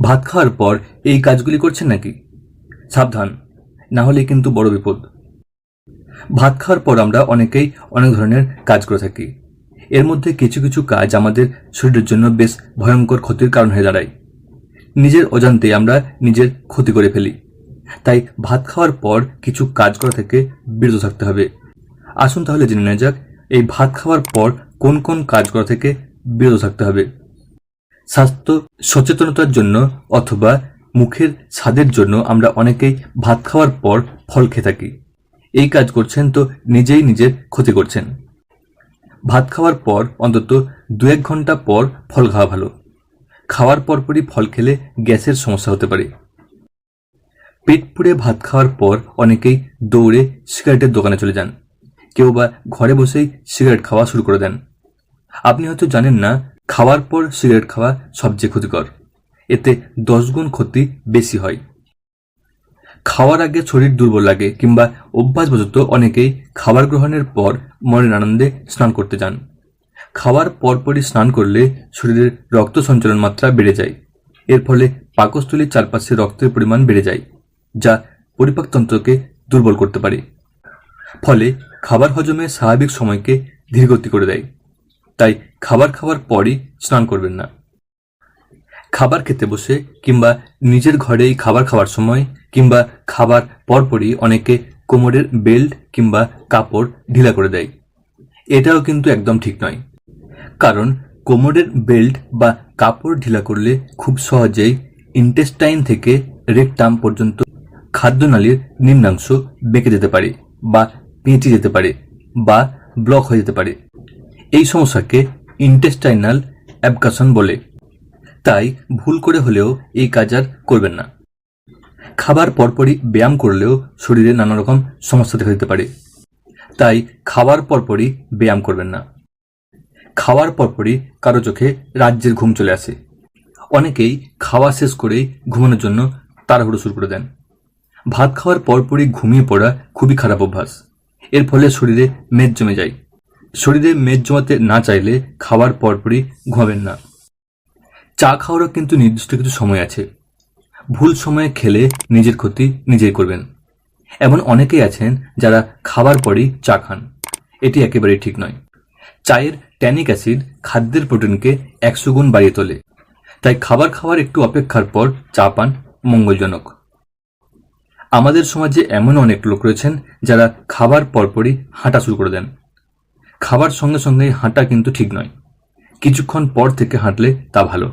ভাত খাওয়ার পর এই কাজগুলি করছেন নাকি? সাবধান, না হলে কিন্তু বড় বিপদ। ভাত খাওয়ার পর আমরা অনেকেই অনেক ধরনের কাজ করে থাকি। এর মধ্যে কিছু কিছু কাজ আমাদের শরীরের জন্য বেশ ভয়ঙ্কর ক্ষতির কারণ হয়ে দাঁড়ায়। নিজের অজান্তে আমরা নিজের ক্ষতি করে ফেলি। তাই ভাত খাওয়ার পর কিছু কাজ করা থেকে বিরত থাকতে হবে। আসুন তাহলে জেনে নেওয়া যাক, এই ভাত খাওয়ার পর কোন কোন কাজ করা থেকে বিরত থাকতে হবে। স্বাস্থ্য সচেতনতার জন্য অথবা মুখের স্বাদের জন্য আমরা অনেকেই ভাত খাওয়ার পর ফল খেয়ে থাকি। এই কাজ করছেন তো নিজেই নিজের ক্ষতি করছেন। ভাত খাওয়ার পর অন্তত দু এক ঘণ্টা পর ফল খাওয়া ভালো। খাওয়ার পরপরই ফল খেলে গ্যাসের সমস্যা হতে পারে। পেট পুড়ে ভাত খাওয়ার পর অনেকেই দৌড়ে সিগারেটের দোকানে চলে যান। কেউ বা ঘরে বসেই সিগারেট খাওয়া শুরু করে দেন। আপনি হয়তো জানেন না খাওয়ার পর সিগারেট খাওয়া সবচেয়ে ক্ষতিকর। এতে দশ গুণ ক্ষতি বেশি হয়। খাওয়ার আগে শরীর দুর্বল লাগে কিংবা অভ্যাসবশত অনেকেই খাবার গ্রহণের পর মনের আনন্দে স্নান করতে যান। খাওয়ার পরপরই স্নান করলে শরীরের রক্ত সঞ্চালন মাত্রা বেড়ে যায়। এর ফলে পাকস্থলীর চারপাশে রক্তের পরিমাণ বেড়ে যায়, যা পরিপাকতন্ত্রকে দুর্বল করতে পারে। ফলে খাবার হজমে স্বাভাবিক সময়কে ধীরগতি করে দেয়। তাই খাবার খাওয়ার পরই স্নান করবেন না। খাবার খেতে বসে কিংবা নিজের ঘরেই খাবার খাওয়ার সময় কিংবা খাবার পরপরই অনেকে কোমরের বেল্ট কিংবা কাপড় ঢিলা করে দেয়। এটাও কিন্তু একদম ঠিক নয়। কারণ কোমরের বেল্ট বা কাপড় ঢিলা করলে খুব সহজেই ইন্টেস্টাইন থেকে রেকটাম পর্যন্ত খাদ্যনালীর নিম্নাংশ বেঁকে যেতে পারে বা পেঁচে যেতে পারে বা ব্লক হয়ে যেতে পারে। এই সমস্যাকে ইন্টেস্টাইনাল অ্যাবকাশন বলে। তাই ভুল করে হলেও এই কাজ আর করবেন না। খাবার পরপরই ব্যায়াম করলেও শরীরে নানা রকম সমস্যা দেখা দিতে পারে। তাই খাবার পরপরই ব্যায়াম করবেন না। খাওয়ার পরপরই কারও চোখে রাজ্যের ঘুম চলে আসে। অনেকেই খাওয়া শেষ করেই ঘুমানোর জন্য তাড়াহুড়ো শুরু করে দেন। ভাত খাওয়ার পরপরই ঘুমিয়ে পড়া খুবই খারাপ অভ্যাস। এর ফলে শরীরে মেদ জমে যায়। শরীরে মেদ জমাতে না চাইলে খাওয়ার পরপরই ঘুমাবেন না। চা খাওয়ারও কিন্তু নির্দিষ্ট কিছু সময় আছে। ভুল সময়ে খেলে নিজের ক্ষতি নিজেই করবেন। এমন অনেকেই আছেন যারা খাবার পরেই চা খান। এটি একেবারেই ঠিক নয়। চায়ের ট্যানিক অ্যাসিড খাদ্যের প্রোটিনকে একশো গুণ বাড়িয়ে তোলে। তাই খাবার খাওয়ার একটু অপেক্ষার পর চা পান মঙ্গলজনক। আমাদের সমাজে এমন অনেক লোক রয়েছেন যারা খাবার পরপরই হাঁটা শুরু করে দেন। খাবার সঙ্গে সঙ্গে হাঁটা কিন্তু ঠিক নয়। কিছুক্ষণ পর থেকে হাঁটলে তা ভালো।